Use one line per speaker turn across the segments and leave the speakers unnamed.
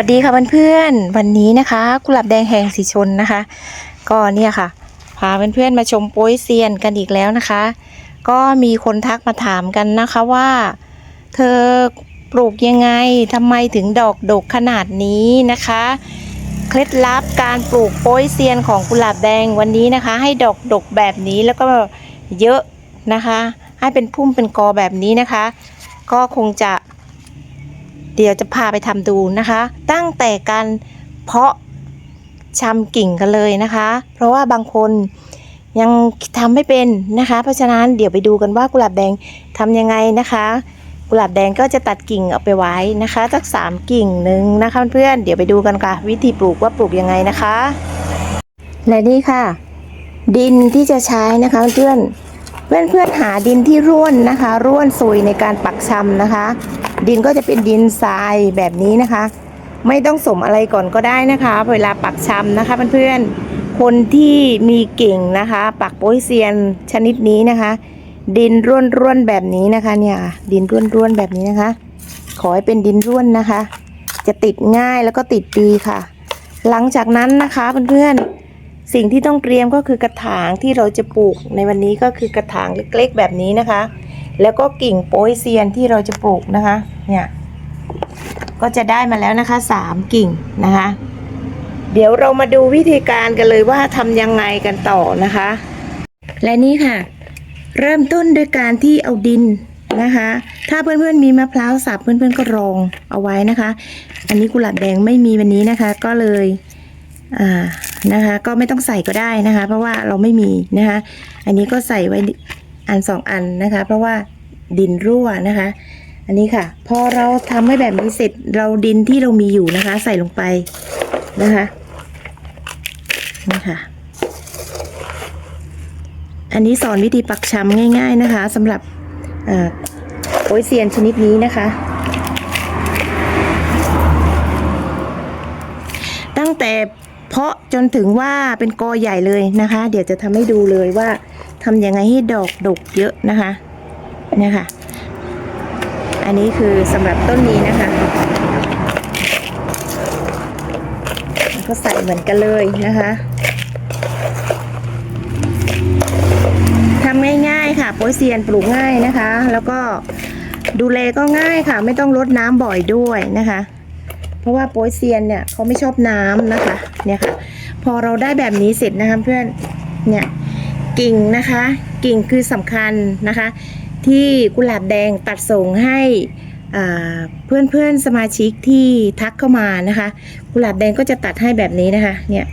สวัสดีค่ะเพื่อนๆวันนี้นะคะกุหลาบแดงแห่งสีชนนะคะ ก็เนี่ยค่ะ พาเพื่อนๆมาชมโป้ยเซียนกันอีกแล้วนะคะ ก็มีคนทักมาถามกันนะคะว่า เธอปลูกยังไงทำไมถึงดอกดกขนาดนี้นะคะ เคล็ดลับการปลูกโป้ยเซียนของกุหลาบแดงวันนี้นะคะ ให้ดอกดกแบบนี้แล้วก็เยอะนะคะ ให้เป็นพุ่มเป็นกอแบบนี้นะคะ ก็คงจะ เดี๋ยวจะพาไปทำดูนะคะ ตั้งแต่การเพาะชำกิ่งกันเลยนะคะ เพราะว่าบางคนยังทำไม่เป็นนะคะ เพราะฉะนั้นเดี๋ยวไปดูกันว่ากุหลาบแดงทำยังไงนะคะ กุหลาบแดงก็จะตัดกิ่งเอาไปไว้นะคะสักสามกิ่งหนึ่งนะคะเพื่อนๆเดี๋ยวไปดูกันค่ะ วิธีปลูกว่าปลูกยังไงนะคะ และนี่ค่ะ ดินที่จะใช้นะคะเพื่อนเพื่อนเพื่อนหาดินที่ร่วนนะคะ ร่วนซุยในการปักชำนะคะ ดินก็จะเป็นดินทรายแบบนี้นะคะ ไม่ต้องสมอะไรก่อนก็ได้นะคะ เวลาปักชำนะคะเพื่อนๆคนที่มีเก่งนะคะ ปักโป้ยเซียนชนิดนี้นะคะ ดินร่วนร่วนแบบนี้นะคะเนี่ยดินร่วนร่วนแบบนี้นะคะ ขอให้เป็นดินร่วนนะคะ จะติดง่ายแล้วก็ติดดีค่ะ หลังจากนั้นนะคะเพื่อนๆสิ่งที่ต้องเตรียมก็คือกระถางที่เราจะปลูกในวันนี้ก็คือกระถางเล็กๆแบบนี้นะคะ แล้วก็กิ่งโป้ยเซียนที่เราจะปลูกนะคะ เนี่ย ก็จะได้มาแล้วนะคะสามกิ่งนะคะ เดี๋ยวเรามาดูวิธีการกันเลยว่าทำยังไงกันต่อนะคะ และนี่ค่ะ เริ่มต้นโดยการที่เอาดินนะคะ ถ้าเพื่อนๆมีมะพร้าวสับเพื่อนๆก็รองเอาไว้นะคะ อันนี้กุหลาบแดงไม่มีวันนี้นะคะ ก็เลยอ่านะคะ ก็ไม่ต้องใส่ก็ได้นะคะ เพราะว่าเราไม่มีนะคะ อันนี้ก็ใส่ไว้ อันสองอันนะคะ เพราะว่าดินรั่วนะคะ อันนี้ค่ะ พอเราทำให้แบบนี้เสร็จเราดินที่เรามีอยู่นะคะ ใส่ลงไปนะคะนี่ค่ะ อันนี้สอนวิธีปักชำง่าย ๆนะคะสำหรับอ่าโอยเซียนชนิดนี้นะคะ ตั้งแต่เพาะจนถึงว่าเป็นกอใหญ่เลยนะคะ เดี๋ยวจะทำให้ดูเลยว่าำยังไงให้ดอกดกเยอะนะคะเนี่ยค่ะ อันนี้คือสำหรับต้นนี้นะคะก็ใส่เหมือนกันเลยนะคะทำง่ายๆค่ะโปยเซียนปลูกง่ายนะคะ แล้วก็ดูแลก็ง่ายค่ะ ไม่ต้องรดน้ำบ่อยด้วยนะคะ เพราะว่าโปยเซียนเนี่ยเขาไม่ชอบน้ำนะคะ เนี่ยค่ะ พอเราได้แบบนี้เสร็จนะคะเพื่อนเนี่ย กิ่งนะคะ กิ่งคือสำคัญนะคะ ที่กุหลาบแดงตัดส่งให้เพื่อนเพื่อนสมาชิกที่ทักเข้ามานะคะ กุหลาบแดงก็จะตัดให้แบบนี้นะคะเนี่ย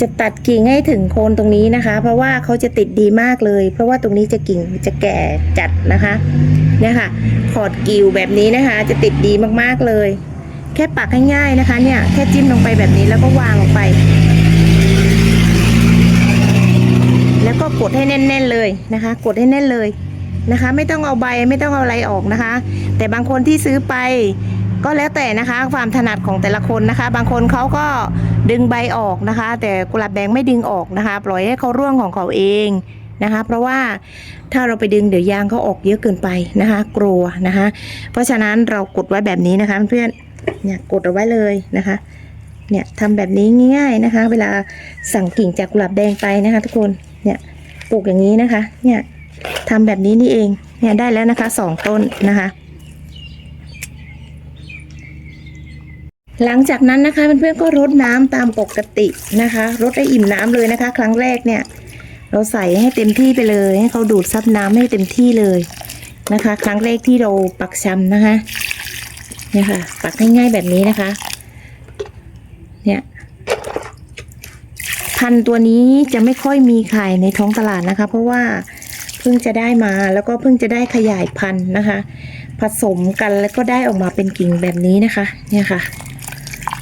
จะตัดกิ่งให้ถึงโคนตรงนี้นะคะ เพราะว่าเขาจะติดดีมากเลย เพราะว่าตรงนี้จะกิ่งจะแก่จัดนะคะเนี่ยค่ะขอดกิ่วแบบนี้นะคะ จะติดดีมากๆเลย แค่ปักง่ายๆนะคะเนี่ยแค่จิ้มลงไปแบบนี้แล้วก็วางลงไป แล้วก็กดให้แน่น ๆเลยนะคะ กดให้แน่นเลยนะคะ ไม่ต้องเอาใบไม่ต้องเอาอะไรออกนะคะ แต่บางคนที่ซื้อไปก็แล้วแต่นะคะ ความถนัดของแต่ละคนนะคะ บางคนเขาก็ดึงใบออกนะคะ แต่กุหลาบแดงไม่ดึงออกนะคะ ปล่อยให้เขาร่วงของเขาเองนะคะ เพราะว่าถ้าเราไปดึงเดี๋ยวยางเขาออกเยอะเกินไปนะคะ กลัวนะคะ เพราะฉะนั้นเรากดไว้แบบนี้นะคะเพื่อนเนี่ยกดเอาไว้เลยนะคะ เนี่ยทำแบบนี้ง่ายๆนะคะ เวลาสั่งกิ่งจากกุหลาบแดงไปนะคะ ทุกคน เนี่ยปลูกอย่างนี้นะคะ เนี่ยทำแบบนี้นี่เอง เนี่ยได้แล้วนะคะสองต้นนะคะ หลังจากนั้นนะคะเพื่อนๆก็รดน้ำตามปกตินะคะรดให้อิ่มน้ำเลยนะคะ ครั้งแรกเนี่ย เราใส่ให้เต็มที่ไปเลยให้เขาดูดซับน้ำให้เต็มที่เลยนะคะ ครั้งแรกที่เราปักชำนะคะเนี่ยค่ะปักง่ายๆแบบนี้นะคะ เนี่ย พันตัวนี้จะไม่ค่อยมีขายในท้องตลาดนะคะ เพราะว่าเพิ่งจะได้มาแล้วก็เพิ่งจะได้ขยายพันธุ์นะคะ ผสมกันแล้วก็ได้ออกมาเป็นกิ่งแบบนี้นะคะ เนี่ยค่ะ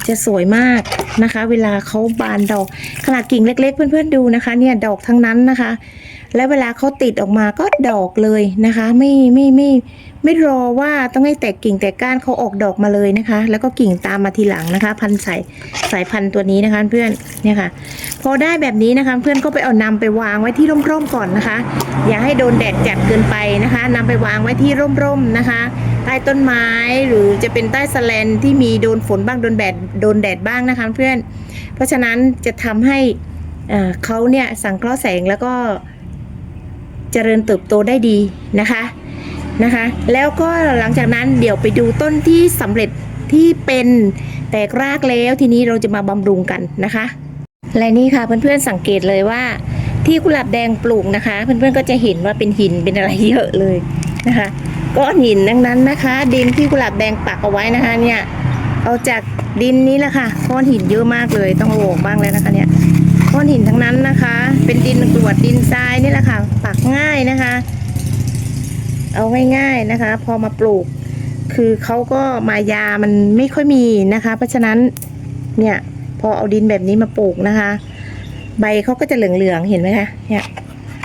จะสวยมากนะคะ เวลาเขาบานดอกขนาดกิ่งเล็ก ๆ เพื่อนๆดูนะคะ เนี่ยดอกทั้งนั้นนะคะ และเวลาเขาติดออกมาก็ดอกเลยนะคะ ไม่ไม่ไม่ไม่ ไม่รอว่าต้องให้แตกกิ่งแตกก้านเขาออกดอกมาเลยนะคะ แล้วก็กิ่งตามมาทีหลังนะคะ พันสายสายพันธุ์ตัวนี้นะคะเพื่อนเนี่ยค่ะ พอได้แบบนี้นะคะ เพื่อนก็ไปเอานำไปวางไว้ที่ร่มๆก่อนนะคะ อย่าให้โดนแดดจัดเกินไปนะคะนำไปวางไว้ที่ร่มๆนะคะ ใต้ต้นไม้หรือจะเป็นใต้สแลนที่มีโดนฝนบ้างโดนแดดโดนแดดบ้างนะคะ เพื่อน เพราะฉะนั้นจะทำให้เขาเนี่ยสังเคราะห์แสงแล้วก็เจริญเติบโตได้ดีนะคะ นะคะ แล้วก็หลังจากนั้นเดี๋ยวไปดูต้นที่สำเร็จที่เป็นแตกรากแล้วทีนี้เราจะมาบำรุงกันนะคะ และนี่ค่ะเพื่อนๆสังเกตเลยว่า ที่กุหลาบแดงปลูกนะคะ เพื่อนๆก็จะเห็นว่าเป็นหินเป็นอะไรเยอะเลยนะคะก้อนหินดังนั้นนะคะ ดินที่กุหลาบแดงปักเอาไว้นะคะเนี่ยเอาจากดินนี้แหละค่ะก้อนหินเยอะมากเลยต้องโหวกบ้างเลยนะคะเนี่ยก้อนหินทั้งนั้นนะคะ เป็นดินกรวดดินทรายนี่แหละค่ะปักง่ายนะคะ เอาง่ายๆนะคะ พอมาปลูก คือเขาก็มายามันไม่ค่อยมีนะคะ เพราะฉะนั้นเนี่ยพอเอาดินแบบนี้มาปลูกนะคะ ใบเขาก็จะเหลืองๆเห็นไหมคะเนี่ย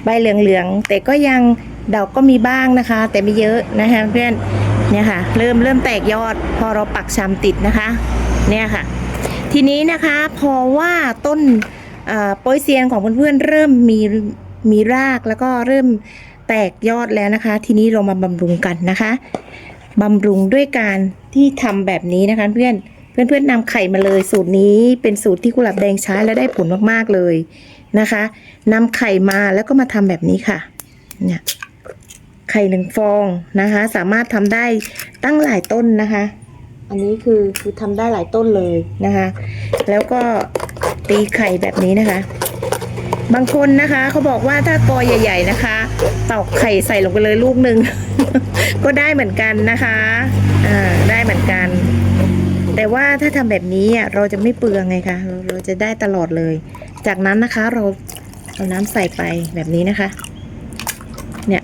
ใบเหลืองๆแต่ก็ยังดอกก็มีบ้างนะคะ แต่ไม่เยอะนะคะเพื่อนเนี่ยค่ะ เริ่มเริ่มแตกยอด พอเราปักชำติดนะคะ เนี่ยค่ะ ทีนี้นะคะพอว่าต้นเอ่อโปยเซียนของเพื่อนๆเริ่มมีมีรากแล้วก็เริ่ม แตกยอดแล้วนะคะ ทีนี้เรามาบำรุงกันนะคะบำรุงด้วยการที่ทำแบบนี้นะคะ เพื่อนเพื่อนๆนำไข่มาเลย สูตรนี้เป็นสูตรที่กุหลาบแดงใช้แล้วได้ผลมากๆเลยนะคะนำไข่มาแล้วก็มาทำแบบนี้ค่ะเนี่ยไข่หนึ่งฟองนะคะ สามารถทำได้ตั้งหลายต้นนะคะ อันนี้คือคือทำได้หลายต้นเลยนะคะ แล้วก็ตีไข่แบบนี้นะคะ บางคนนะคะเขาบอกว่าถ้ากอใหญ่ ๆนะคะตอกไข่ใส่ลงไปเลยลูกหนึ่ง ก็ได้เหมือนกันนะคะอ่าได้เหมือนกัน แต่ว่าถ้าทำแบบนี้อะเราจะไม่เปลืองไงคะเราเราจะได้ตลอดเลย จากนั้นนะคะเราเอาน้ำใส่ไปแบบนี้นะคะ เนี่ย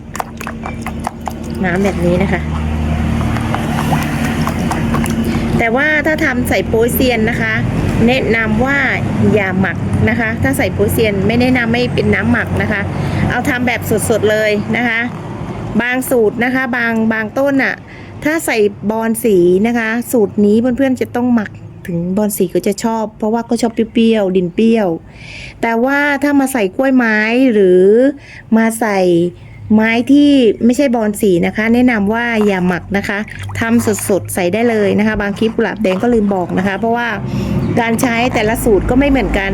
น้ำแบบนี้นะคะ แต่ว่าถ้าทำใส่โป๊ยเซียนนะคะ แนะนำว่าอย่าหมักนะคะ ถ้าใส่โป๊ยเซียนไม่แนะนำไม่เป็นน้ำหมักนะคะ เอาทำแบบสดๆเลยนะคะ บางสูตรนะคะ บางบางต้นอะถ้าใส่บอลสีนะคะ สูตรนี้เพื่อนๆจะต้องหมักถึงบอลสีก็จะชอบ เพราะว่าก็ชอบเปรี้ยวๆดินเปรี้ยว แต่ว่าถ้ามาใส่กล้วยไม้หรือมาใส่ไม้ที่ไม่ใช่บอลสีนะคะ แนะนำว่าอย่าหมักนะคะทำสดๆใส่ได้เลยนะคะ บางคลิปกุหลาบแดงก็ลืมบอกนะคะ เพราะว่า การใช้แต่ละสูตรก็ไม่เหมือนกัน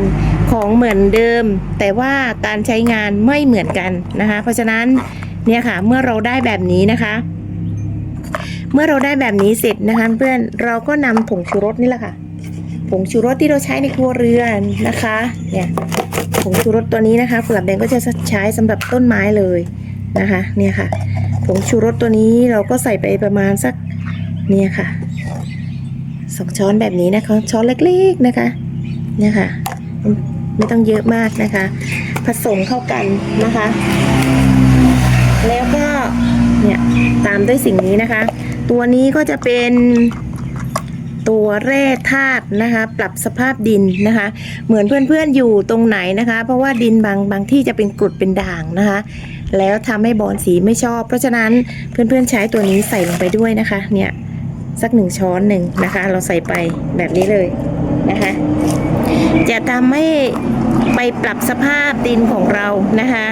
ของเหมือนเดิม แต่ว่าการใช้งานไม่เหมือนกันนะคะ เพราะฉะนั้นเนี่ยค่ะเมื่อเราได้แบบนี้นะคะ เมื่อเราได้แบบนี้เสร็จนะคะเพื่อนเราก็นำผงชูรสนี่แหละค่ะผงชูรสที่เราใช้ในครัวเรือนนะคะเนี่ยผงชูรสตัวนี้นะคะกุหลาบแดงก็จะใช้สำหรับต้นไม้เลยนะคะเนี่ยค่ะผงชูรสตัวนี้เราก็ใส่ไปประมาณสักเนี่ยค่ะ สองช้อนแบบนี้นะคะ ช้อนเล็กๆนะคะเนี่ยค่ะ ไม่ต้องเยอะมากนะคะ ผสมเข้ากันนะคะ แล้วก็เนี่ยตามด้วยสิ่งนี้นะคะ ตัวนี้ก็จะเป็นตัวแร่ธาตุนะคะ ปรับสภาพดินนะคะ เหมือนเพื่อนๆอยู่ตรงไหนนะคะ เพราะว่าดินบางบางที่จะเป็นกรดเป็นด่างนะคะ แล้วทำให้บอลสีไม่ชอบ เพราะฉะนั้นเพื่อนๆใช้ตัวนี้ใส่ลงไปด้วยนะคะ เนี่ย สักหนึ่งช้อนหนึ่งนะคะ เราใส่ไปแบบนี้เลยนะคะจะทำให้ไปปรับสภาพดินของเรานะคะ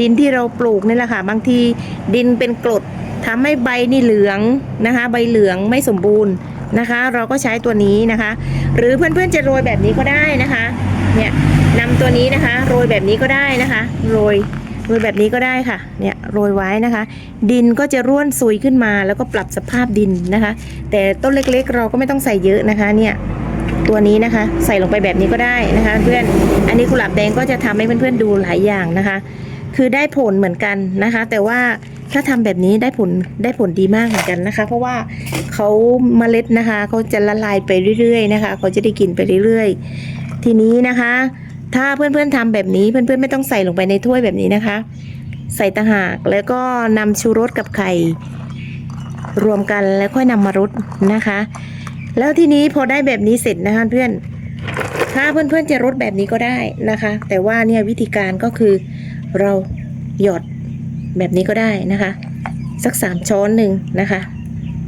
ดินที่เราปลูกนี่แหละค่ะ บางทีดินเป็นกรดทำให้ใบนี่เหลืองนะคะ ใบเหลืองไม่สมบูรณ์นะคะ เราก็ใช้ตัวนี้นะคะ หรือเพื่อนๆจะโรยแบบนี้ก็ได้นะคะ เนี่ยนำตัวนี้นะคะ โรยแบบนี้ก็ได้นะคะ โรย โรยแบบนี้ก็ได้ค่ะ เนี่ยโรยไว้นะคะ ดินก็จะร่วนซุยขึ้นมาแล้วก็ปรับสภาพดินนะคะ แต่ต้นเล็กๆ เราก็ไม่ต้องใส่เยอะนะคะ เนี่ยตัวนี้นะคะ ใส่ลงไปแบบนี้ก็ได้นะคะ เพื่อน อันนี้กุหลาบแดงก็จะทำให้เพื่อนๆดูหลายอย่างนะคะ คือได้ผลเหมือนกันนะคะ แต่ว่าถ้าทำแบบนี้ได้ผลได้ผลดีมากเหมือนกันนะคะ เพราะว่าเขาเมล็ดนะคะเขาจะละลายไปเรื่อยๆนะคะเขาจะได้กินไปเรื่อยๆ ทีนี้นะคะ ถ้าเพื่อนๆทำแบบนี้เพื่อนๆไม่ต้องใส่ลงไปในถ้วยแบบนี้นะคะ ใส่ต่างหากแล้วก็นำชูรสกับไข่รวมกันแล้วค่อยนำมารดนะคะ แล้วทีนี้พอได้แบบนี้เสร็จนะคะเพื่อนถ้าเพื่อนๆจะรดแบบนี้ก็ได้นะคะ แต่ว่าเนี่ยวิธีการก็คือเราหยอดแบบนี้ก็ได้นะคะ สักสามช้อนหนึ่งนะคะ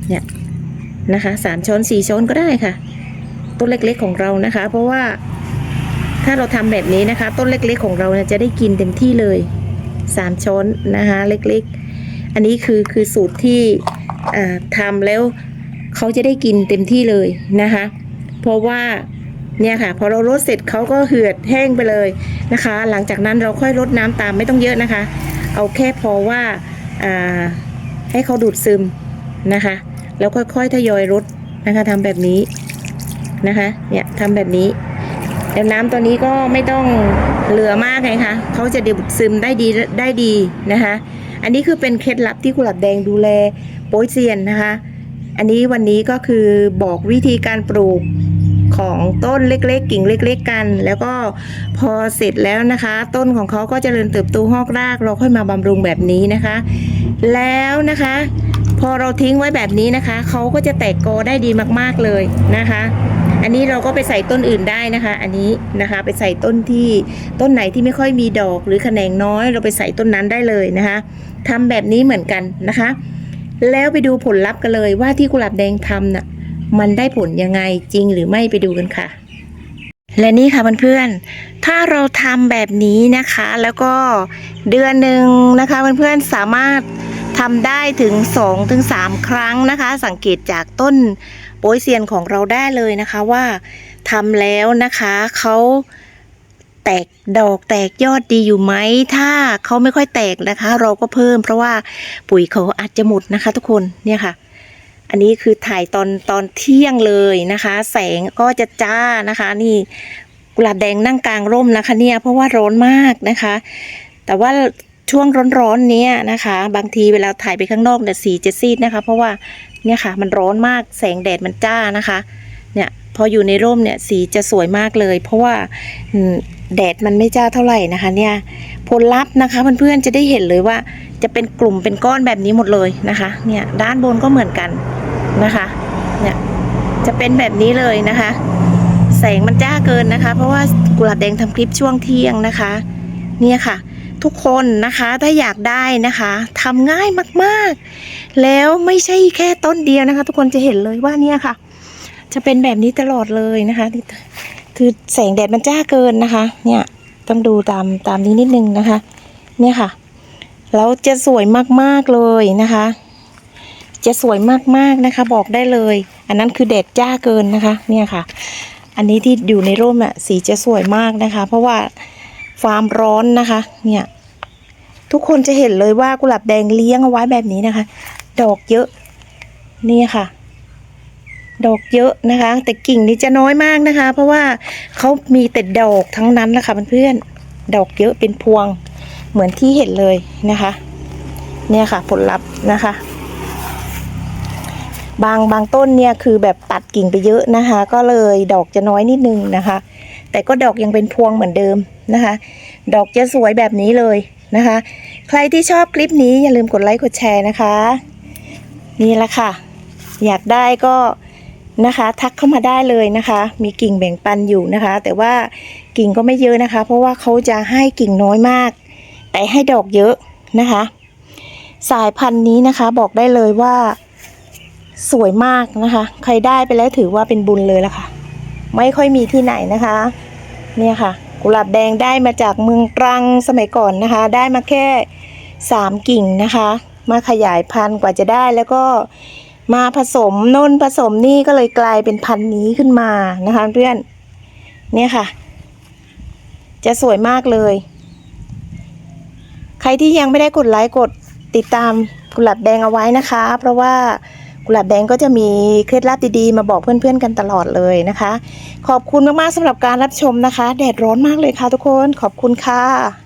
เนี่ยนะคะสามช้อนสี่ช้อนก็ได้ค่ะต้นเล็กๆของเรานะคะ เพราะว่า ถ้าเราทำแบบนี้นะคะ ต้นเล็กๆของเราเนี่ยจะได้กินเต็มที่เลยสามช้อนนะคะ เล็กๆ อันนี้คือคือสูตรที่อ่าทำแล้วเขาจะได้กินเต็มที่เลยนะคะ เพราะว่าเนี่ยค่ะพอเรารดเสร็จเขาก็เหือดแห้งไปเลยนะคะ หลังจากนั้นเราค่อยรดน้ำตามไม่ต้องเยอะนะคะ เอาแค่พอว่าให้เขาดูดซึมนะคะ แล้วค่อยๆทยอยรดนะคะทำแบบนี้นะคะ เนี่ยทำแบบนี้ แล้วน้ำตัวนี้ก็ไม่ต้องเหลือมากไงคะเขาจะดูดซึมได้ดีได้ดีนะคะ อันนี้คือเป็นเคล็ดลับที่กุหลาบแดงดูแลโป๊ยเซียนนะคะ อันนี้วันนี้ก็คือบอกวิธีการปลูกของต้นเล็กๆ กิ่งเล็ก ๆ กัน แล้วก็พอเสร็จแล้วนะคะ ต้นของเขาก็จเจริญเติบโตหอกราก เราค่อยมาบำรุงแบบนี้นะคะ แล้วนะคะ พอเราทิ้งไว้แบบนี้นะคะเขาก็จะแตกกอได้ดีมากๆเลยนะคะ อันนี้เราก็ไปใส่ต้นอื่นได้นะคะ อันนี้นะคะไปใส่ต้นที่ต้นไหนที่ไม่ค่อยมีดอกหรือแขนงน้อย เราไปใส่ต้นนั้นได้เลยนะคะทำแบบนี้เหมือนกันนะคะ แล้วไปดูผลลัพธ์กันเลยว่าที่กุหลาบแดงทำน่ะมันได้ผลยังไงจริงหรือไม่ไปดูกันค่ะ และนี่ค่ะเพื่อนๆ ถ้าเราทำแบบนี้นะคะ แล้วก็เดือนหนึ่งนะคะเพื่อนๆสามารถทำได้ถึง2-3ถึง3ครั้งนะคะ สังเกตจากต้น โป๊ยเซียนของเราได้เลยนะคะว่าทำแล้วนะคะเขาแตกดอกแตกยอดดีอยู่ไหม ถ้าเขาไม่ค่อยแตกนะคะ เราก็เพิ่ม เพราะว่าปุ๋ยเขาอาจจะหมดนะคะ ทุกคนเนี่ยค่ะ อันนี้คือถ่ายตอนตอนเที่ยงเลยนะคะ แสงก็จะจ้านะคะ นี่กุหลาบแดงนั่งกลางร่มนะคะเนี่ยเพราะว่าร้อนมากนะคะ แต่ว่าช่วงร้อนๆเนี้ยนะคะ บางทีเวลาถ่ายไปข้างนอกเนี่ยสีจะซีดนะคะ เพราะว่า เนี่ยค่ะ มันร้อนมากแสงแดดมันจ้านะคะ เนี่ยพออยู่ในร่มเนี่ยสีจะสวยมากเลย เพราะว่าแดดมันไม่จ้าเท่าไหร่นะคะ เนี่ยผลลัพธ์นะคะเพื่อนๆจะได้เห็นเลยว่า จะเป็นกลุ่มเป็นก้อนแบบนี้หมดเลยนะคะ เนี่ยด้านบนก็เหมือนกันนะคะ เนี่ยจะเป็นแบบนี้เลยนะคะ แสงมันจ้าเกินนะคะ เพราะว่ากุหลาบแดงทำคลิปช่วงเที่ยงนะคะ เนี่ยค่ะ ทุกคนนะคะถ้าอยากได้นะคะทำง่ายมากๆ แล้วไม่ใช่แค่ต้นเดียวนะคะ ทุกคนจะเห็นเลยว่าเนี่ยค่ะ จะเป็นแบบนี้ตลอดเลยนะคะ คือแสงแดดมันจ้าเกินนะคะ เนี่ยต้องดูตามตามนี้นิดนึงนะคะ เนี่ยค่ะแล้วจะสวยมากๆเลยนะคะ จะสวยมากๆนะคะ บอกได้เลย อันนั้นคือแดดจ้าเกินนะคะ เนี่ยค่ะ อันนี้ที่อยู่ในร่มอะสีจะสวยมากนะคะ เพราะว่า ฟามร้อนนะคะ เนี่ย ทุกคนจะเห็นเลยว่ากุหลาบแดงเลี้ยงเอาไว้แบบนี้นะคะ ดอกเยอะ นี่ค่ะ ดอกเยอะนะคะ แต่กิ่งนี่จะน้อยมากนะคะ เพราะว่าเขามีแต่ดอกทั้งนั้นนะคะเพื่อนๆดอกเยอะเป็นพวงเหมือนที่เห็นเลยนะคะ เนี่ยค่ะ ผลลัพธ์นะคะ บางบางต้นเนี่ยคือแบบตัดกิ่งไปเยอะนะคะ ก็เลยดอกจะน้อยนิดนึงนะคะ แต่ก็ดอกยังเป็นพวงเหมือนเดิมนะคะ ดอกจะสวยแบบนี้เลยนะคะ ใครที่ชอบคลิปนี้อย่าลืมกดไลค์กดแชร์นะคะ นี่ละค่ะ อยากได้ก็นะคะ ทักเข้ามาได้เลยนะคะ มีกิ่งแบ่งปันอยู่นะคะ แต่ว่ากิ่งก็ไม่เยอะนะคะ เพราะว่าเขาจะให้กิ่งน้อยมาก แต่ให้ดอกเยอะนะคะ สายพันธุ์นี้นะคะบอกได้เลยว่าสวยมากนะคะ ใครได้ไปแล้วถือว่าเป็นบุญเลยละค่ะ ไม่ค่อยมีที่ไหนนะคะ เนี่ยค่ะ กุหลาบแดงได้มาจากเมืองตรังสมัยก่อนนะคะ ได้มาแค่สามกิ่งนะคะ มาขยายพันธุ์กว่าจะได้แล้วก็มาผสมน่นผสมนี่ก็เลยกลายเป็นพันธุ์นี้ขึ้นมานะคะเพื่อนเนี่ยค่ะ จะสวยมากเลย ใครที่ยังไม่ได้กดไลค์กดติดตามกุหลาบแดงเอาไว้นะคะ เพราะว่า หลาบแดงก็จะมีเคล็ดลับดีๆ มาบอกเพื่อนๆกันตลอดเลยนะคะ ขอบคุณมากๆสำหรับการรับชมนะคะ แดดร้อนมากเลยค่ะทุกคน ขอบคุณค่ะ